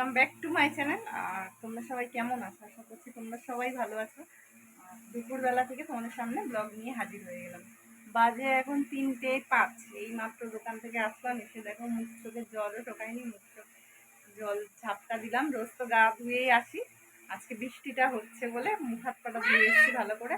Welcome back to my channel আর তোমরা সবাই কেমন আছো? আশা করছি তোমরা সবাই ভালো আছো। দুপুরবেলা থেকে তোমাদের সামনে ব্লগ নিয়ে হাজির হয়ে গেলাম। বাজে এখন তিনটে পাঁচ। এই মাত্র দোকান থেকে আসলাম, এসে দেখো মুখ চোখে জলও টোকায়নি মুখ চোখ জল ঝাপটা দিলাম, রোজ তো গা ধুয়েই আসি। আজকে বৃষ্টিটা হচ্ছে বলে মুখ হাত পাটা ধুয়ে এসেছি ভালো করে।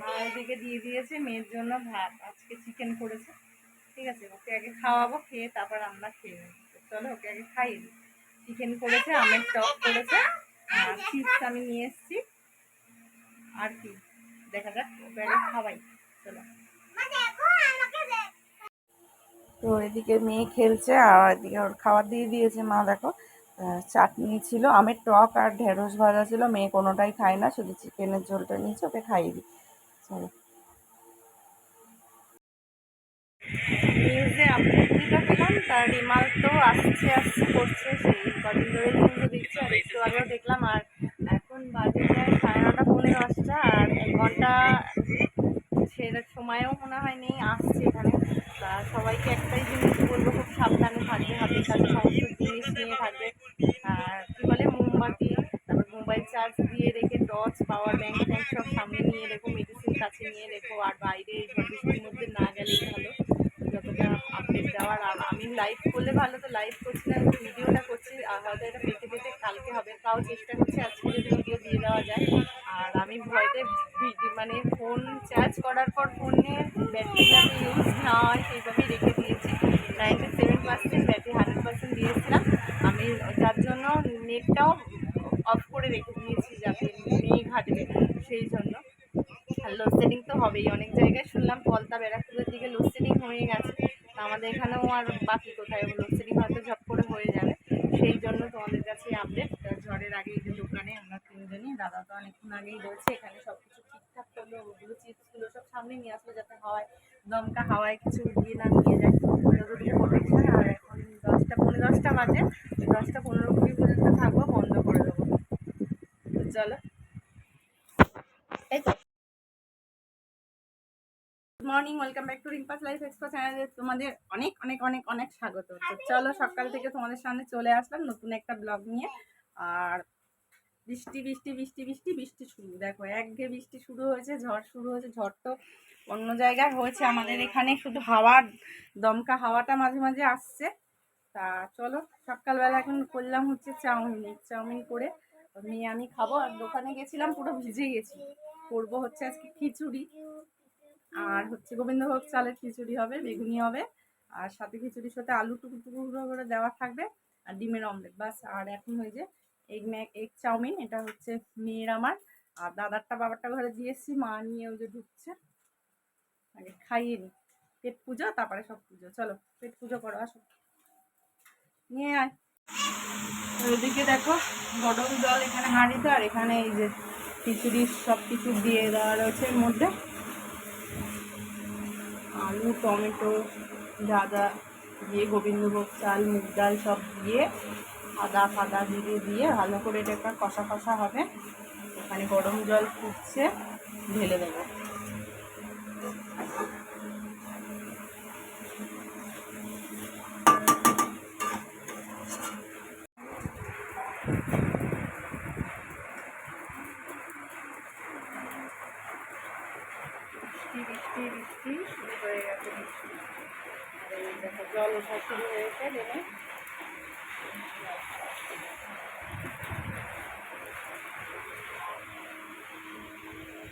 মা ওদিকে দিয়ে দিয়েছে মেয়ের জন্য ভাত। আজকে চিকেন করেছে। ঠিক আছে, ওকে আগে খাওয়াবো, খেয়ে তারপর আমরা খেয়ে নেব। চলো ওকে আগে খাইয়ে দিই। চিকেন করেছে, আমের টক করেছে, আর চিপস আমি নিয়ে এসেছি। আর কি, দেখা যাক, ওকে খাওয়াই, চলো। তো এদিকে মেয়ে খেলছে, আর এদিকে ওর খাবার দিয়ে দিয়েছে মা, দেখো। চাটনি ছিল, আমের টক আর ঢেঁড়স ভাজা ছিল, মেয়ে কোনোটাই খায় না, শুধু চিকেনের ঝোলটা নিয়েছে, ওকে খাইয়ে দিই। চলো। নিউজে আপডেটটা পেলাম তার রিমাল তো আসছে আসছে, করছে সেই কদিন ধরে নিউজে আগেও দেখলাম আর এখন বাজে সাড়ে নটা পৌনে দশটা আর এক ঘণ্টা সেটা সময়ও মনে হয় নেই আসছে এখানে। সবাইকে একটাই জিনিস বলব, খুব সাবধানে থাকবে হাতের কাছে সমস্ত জিনিস নিয়ে থাকবে। আর কী বলে, মোমবাতি, তারপর মোবাইল চার্জ দিয়ে রেখে টর্চ, পাওয়ার ব্যাংক ট্যাঙ্ক সব সামনে নিয়ে রেখো মেডিসিন কাছে নিয়ে রেখো, আর বাইরে মধ্যে না গেলেই ভালো। যতটা আপডেট দেওয়ার আমি লাইভ করলে ভালো তো লাইভ করছি না ভিডিওটা করছি হয়তো এটা পেতে পেতে কালকে হবে। তাও চেষ্টা করছি আজকে যদি ভিডিও দিয়ে দেওয়া যায়। আর আমি ভয়তে মানে ফোন চার্জ করার পর ফোনে ব্যাটারি ইউজ না হয় সেইভাবেই রেখে দিয়েছি ninety seven percent battery hundred percent দিয়েছিলাম আমি যার জন্য নেটটাও অফ করে রেখে দিয়েছি যাতে নেই ঘাটবে সেই জন্য আর লোডশেডিং তো হবেই অনেক জায়গায় শুনলাম পলতা ব্যারাকপুরের দিকে লোডশেডিং হয়ে গেছে তা আমাদের এখানেও আর বাকি কোথায় লোডশেডিং হয়তো ঝপ করে হয়ে যাবে। সেই জন্য তোমাদের কাছে আপডেট ঝড়ের আগে যে দোকানে আমরা তিনজনই, দাদা তো অনেকক্ষণ আগেই রয়েছে এখানে সব কিছু ঠিকঠাক করল, ওগুলো চিপসগুলো সব সামনে নিয়ে আসলো যাতে হাওয়ায়, দমকা হাওয়ায় কিছু উড়িয়ে না নিয়ে যায়। আর এখন দশটা পনেরো দশটা বাজে। দশটা, পনেরো কুড়ি পর্যন্ত থাকব, বন্ধ করে দেবো। চলো। এই তো। Morning welcome back to Rimpa's life expo চ্যানেলে তোমাদের অনেক অনেক অনেক অনেক স্বাগত। তো চলো সকাল থেকে তোমাদের সামনে চলে আসলাম নতুন একটা ব্লগ নিয়ে। আর বৃষ্টি বৃষ্টি বৃষ্টি বৃষ্টি বৃষ্টি শুরু। দেখো একঘে বৃষ্টি শুরু হয়েছে ঝড় শুরু হয়েছে ঝড় তো অন্য জায়গায় হয়েছে আমাদের এখানে শুধু হাওয়া দমকা হাওয়াটা মাঝে মাঝে আসছে। তা চলো সকালবেলা এখন করলাম হচ্ছে চাউমিন। চাউমিন করে মেয়ে আমি খাব আর দোকানে গেছিলাম পুরো ভিজে গেছি। করব হচ্ছে আজকে খিচুড়ি। আর হচ্ছে গোবিন্দভোগ চালের খিচুড়ি হবে, বেগুনি হবে, আর সাথে খিচুড়ির সাথে আলু টুকু টুকরো করে দেওয়া থাকবে, আর ডিমের অমলেট বাস। আর এখন হয়ে যে এগ ম্যাগ এগ চাউমিন এটা হচ্ছে মেয়ের আমার। আর দাদারটা বাবারটা ঘরে দিয়ে এসেছি, মা নিয়ে ওই যে ঢুকছে। আগে খাইয়ে নি। পেট পুজো, তারপরে সব পুজো। চলো, পেট পুজো করো, আসো। নিয়ে আয়। ওইদিকে দেখো, গরম জল এখানে হাঁড়িতে আর এখানে এই যে খিচুড়ি সব কিছু দিয়ে দেওয়া রয়েছে এর মধ্যে। আলু, টমেটো যা দিয়ে, গোবিন্দভোগ চাল, মুগ ডাল সব দিয়ে আদা ফাদা দিয়ে দিয়ে ভালো করে এটা একটা কষা কষা হবে। এখানে গরম জল ফুটছে, ঢেলে দেবো বৃষ্টি বৃষ্টি বৃষ্টি শুরু হয়ে গেছে বৃষ্টি আর এই দেখো জল ওঠা শুরু হয়েছে নেমে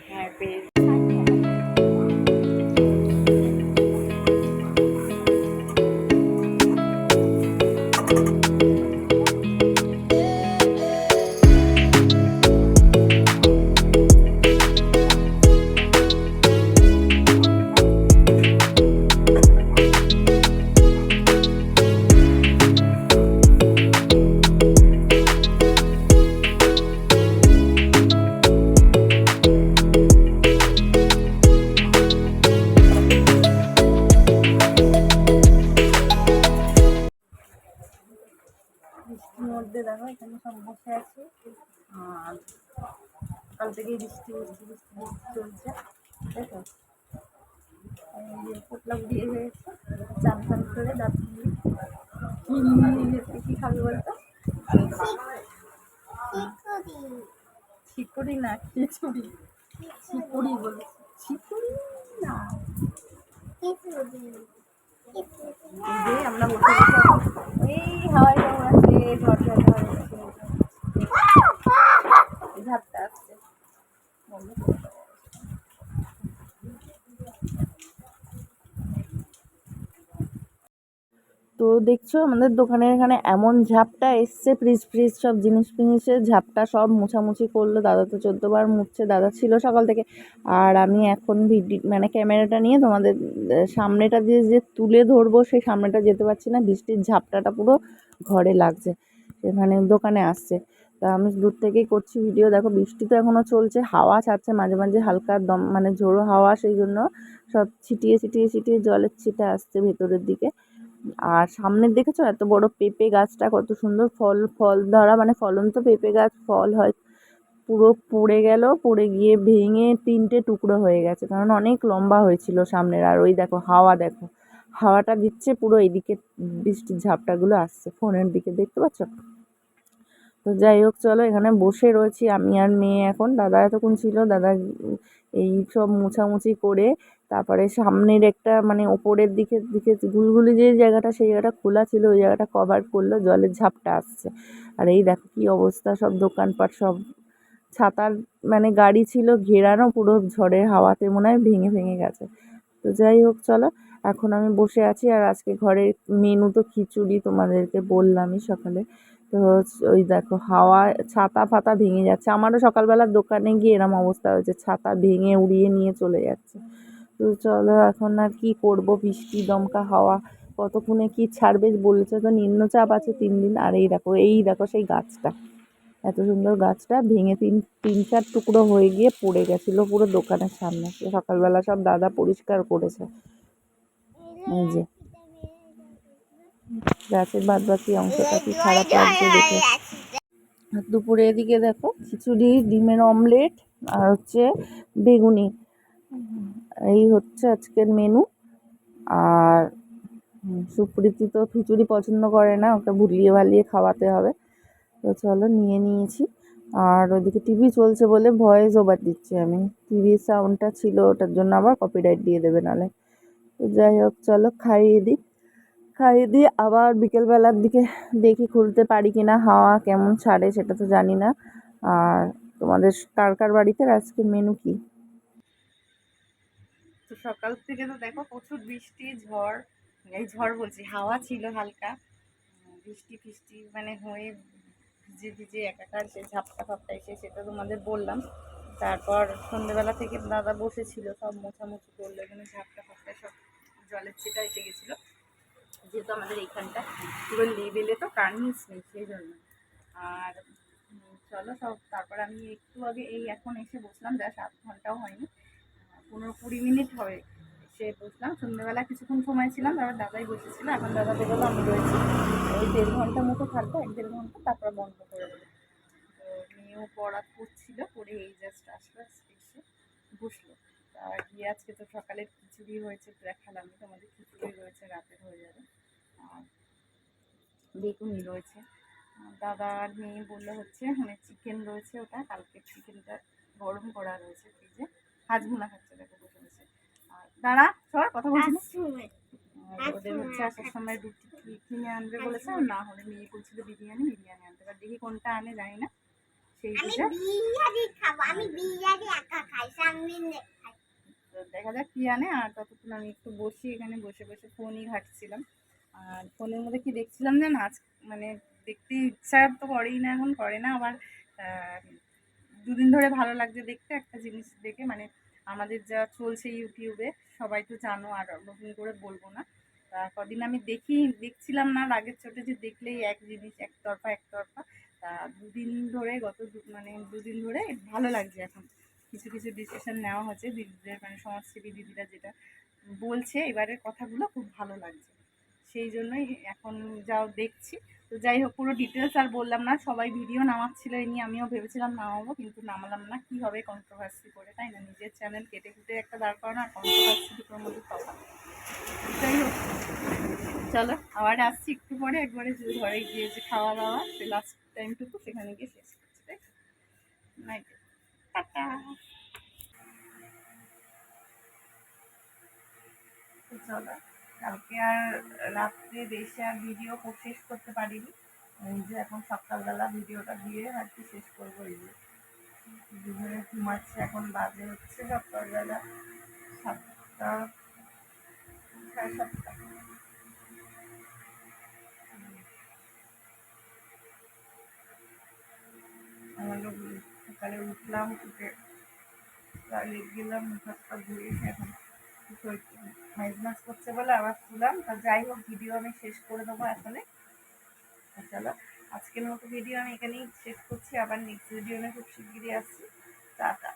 হ্যাঁ বেশ মধ্যে দেখো, এখানে সব বসে আছে। আর কাল থেকেই বৃষ্টি বৃষ্টি বৃষ্টি বৃষ্টি চলছে। দেখো পোটলা দিয়ে হয়েছে, চান ফান করে দাঁত দিয়ে। কী খাবে বলতো? খিচুড়ি না, খিচুড়ি। খিচুড়ি বলছি খিচুড়ি না। খিচুড়ি। যে আমরা বসে বসে এই হাওয়াই কেমন আছে ঝড় ঝড় ঝড় হচ্ছে। ঝাপটা আসছে বন্ধ করে তো দেখছ আমাদের দোকানের এখানে এমন ঝাপটা এসছে ফ্রিজ ফ্রিজ সব জিনিস ফিনিসের ঝাপটা সব মোছামুছি করল, দাদা তো চোদ্দোবার মুছছে, দাদা ছিল সকাল থেকে। আর আমি এখন ভিডি মানে ক্যামেরাটা নিয়ে তোমাদের সামনেটা দিয়ে যে তুলে ধরবো, সেই সামনেটা যেতে পারছি না, বৃষ্টির ঝাপটাটা পুরো ঘরে লাগছে এখানে দোকানে আসছে। তা আমি দূর থেকেই করছি ভিডিও, দেখো বৃষ্টি তো এখনও চলছে, হাওয়া ছাড়ছে মাঝে মাঝে, হালকা দম মানে ঝোড়ো হাওয়া, সেই জন্য সব ছিটিয়ে ছিটিয়ে ছিটিয়ে জলের ছিটা আসছে ভেতরের দিকে। আর সামনের দেখেছ এত বড় পেঁপে গাছটা, কত সুন্দর ফল ফল ধরা মানে ফলন্ত পেঁপে গাছ, ফল হয়। পুরো পড়ে গেল, পড়ে গিয়ে ভেঙে তিনটে টুকরো হয়ে গেছে, কারণ অনেক লম্বা হয়েছিল সামনের, আর ওই দেখো হাওয়া দেখো। হাওয়াটা দিচ্ছে পুরো এইদিকে, বৃষ্টির ঝাপটাগুলো আসছে ফোনের দিকে, দেখতে পাচ্ছ? তো যাই হোক, চলো এখানে বসে রয়েছি আমি আর মেয়ে এখন। দাদা এতক্ষণ ছিল, দাদা এই সব মোছামুছি করে তারপরে সামনের একটা মানে ওপরের দিকে দিকে গুলগুলি যে জায়গাটা, সেই জায়গাটা খোলা ছিল, ওই জায়গাটা কভার করল, জলের ঝাপটা আসছে। আর এই দেখো কী অবস্থা, সব দোকানপাট, সব ছাতার মানে গাড়ি ছিল, ঘেরানো পুরো ঝড়ের হাওয়াতে মনে হয় ভেঙে ভেঙে গেছে। তো যাই হোক, চলো, এখন আমি বসে আছি আর আজকে ঘরের মেনু তো খিচুড়ি তোমাদেরকে বললামই সকালে। তো ওই দেখো, হাওয়া, ছাতা ফাতা ভেঙে যাচ্ছে। আমারও সকালবেলা দোকানে গিয়ে এরম অবস্থা হয়েছে, ছাতা ভেঙে উড়িয়ে নিয়ে চলে যাচ্ছে। তো চলো এখন আর কি করব? বৃষ্টি, দমকা, হাওয়া। কতক্ষণে কি ছাড়বে বলেছে তো নিম্নচাপ আছে তিন দিন। আর এই দেখো এই দেখো সেই গাছটা। এত সুন্দর গাছটা ভেঙে তিন তিন চার টুকরো হয়ে গিয়ে পড়ে গেছিল পুরো দোকানের সামনে। সকালবেলা সব দাদা পরিষ্কার করেছে। এই যে। গাছের বাদ বাকি অংশটা কি খারাপ লাগছে দেখে। দুপুরে এদিকে দেখো, খিচুড়ি, ডিমের অমলেট আর হচ্ছে বেগুনি। এই হচ্ছে আজকের মেনু আর সুপ্রীতি তো খিচুড়ি পছন্দ করে না, ওকে ভুলিয়ে ভালিয়ে খাওয়াতে হবে। তো চলো নিয়ে নিয়েছি। আর ওদিকে টিভি চলছে বলে ভয়েস ওভার দিচ্ছি আমি। টিভির সাউন্ডটা ছিল, ওটার জন্য আবার কপিরাইট দিয়ে দেবে নাহলে তো যাই হোক, চলো খাইয়ে দিই। খাইয়ে দিয়ে আবার বিকেলবেলার দিকে দেখি খুলতে পারি কি না হাওয়া কেমন ছাড়ে সেটা তো জানি না। আর তোমাদের কার কার বাড়িতে আজকে মেনু কি? সকাল থেকে তো দেখো প্রচুর বৃষ্টি, ঝড়, এই ঝড় বলছি, হাওয়া ছিল হালকা। বৃষ্টি ফিষ্টি মানে হয়ে ভিজে ভিজে একাকার সে ঝাপটা ফাপটা এসে সেটা তোমাদের বললাম। তারপর সন্ধ্যেবেলা থেকে দাদা বসেছিল, সব মোছামুছি করল, এখানে ঝাপটা ফাপটা সব জলের ছিটা এসে গেছিল। যেহেতু আমাদের এইখানটা পুরো লেবেলে তো কার্নিস নেই, সেই জন্য। আর চলো সব, তারপর আমি একটু আগে এই এখন এসে বসলাম, যা সাত ঘন্টাও হয়নি। পনেরো কুড়ি মিনিট হবে। সে বসলাম, সন্ধ্যেবেলা কিছুক্ষণ সময় ছিলাম, তারপর দাদাই বসেছিল। এখন দাদা বেরোলো আমি রয়েছি। ওই দেড় ঘণ্টা মতো থাকব, এক দেড় ঘণ্টা, তারপর বন্ধ করে দেবো। তো মেয়েও পড়া পড়ছিল পড়ে এই জাস্ট আসলো, এসে বসল। তা গিয়ে আজকে তো সকালে খিচুড়ি হয়েছে দেখালাম তোমাদের খিচুড়ি রয়েছে, রাতের হয়ে যাবে। আর বেগুনি রয়েছে। আর দাদা আর মেয়ে বলল হচ্ছে মানে চিকেন রয়েছে ওটা কালকে চিকেনটা গরম করা রয়েছে ফ্রিজে হাজমুলা খাচ্ছে দেখো বসে বসে আর দাঁড়া সর কথা বলছি ওদের হচ্ছে আসার সময় রুটি কিনে আনবে বলেছে? না হলে মেয়ে বলছিল বিরিয়ানি বিরিয়ানি আনতে। এবার দেখি কোনটা আনে জানি না। সেই বিরিয়ানি খাব আমি বিরিয়ানি একা খাই সামনে দেখা যাক কী আনে। আর ততক্ষণ আমি একটু বসি এখানে বসে বসে ফোনই ঘাঁটছিলাম। আর ফোনের মধ্যে কি দেখছিলাম জানো? আজ মানে দেখতে ইচ্ছা তো করেই না এখন করে না। আবার দুদিন ধরে ভালো লাগছে দেখতে। একটা জিনিস দেখে মানে আমাদের যা চলছে ইউটিউবে, সবাই তো জানো আর নতুন করে বলব না। তা কদিন আমি দেখি, দেখছিলাম না রাগের চোটে যে দেখলেই এক জিনিস, একতরফা একতরফা। তা দুদিন ধরে, গত মানে দুদিন ধরে ভালো লাগছে এখন। কিছু কিছু ডিসিশন নেওয়া হচ্ছে, দিদিদের মানে সমাজসেবী দিদিরা যেটা বলছে, এবারের কথাগুলো খুব ভালো লাগছে। সেই জন্যই এখন যাও দেখছি। তো যাই হোক, পুরো ডিটেলস আর বললাম না, সবাই ভিডিও নামাচ্ছিল এই নিয়ে, আমিও ভেবেছিলাম নামাবো, কিন্তু নামালাম না, কী হবে কন্ট্রোভার্সি করে, তাই না? নিজের চ্যানেল কেটে কুটে একটা দাঁড় করানো আর কন্ট্রোভার্সি দুটোর মধ্যে তফাৎ যাই হোক, চলো, আবার আসছি একটু পরে, একবারে ঘরে গিয়ে যে খাওয়া দাওয়া সে লাস্ট টাইমটুকু সেখানে গিয়ে শেষ করছি, তাই চলো। কালকে আর রাত্রে বেশি আর ভিডিও শেষ করতে পারিনি। যে এখন সকালবেলা ভিডিওটা দিয়ে আর কি শেষ করব এই যে। দুজনে ঘুমাচ্ছে, এখন বাজে হচ্ছে সকালবেলা সাতটা, সাড়ে সাতটা। সকালে উঠলাম, উঠে গেলাম মুখ হাত পা এখন মাইজনাস করছে বলে আবার তুলাম। তা যাই হোক ভিডিও আমি শেষ করে দেবো এখানে চলো, আজকের মতো ভিডিও আমি এখানেই শেষ করছি। আবার নেক্সট ভিডিও আমি খুব শিগগিরই আসছি। টাটা।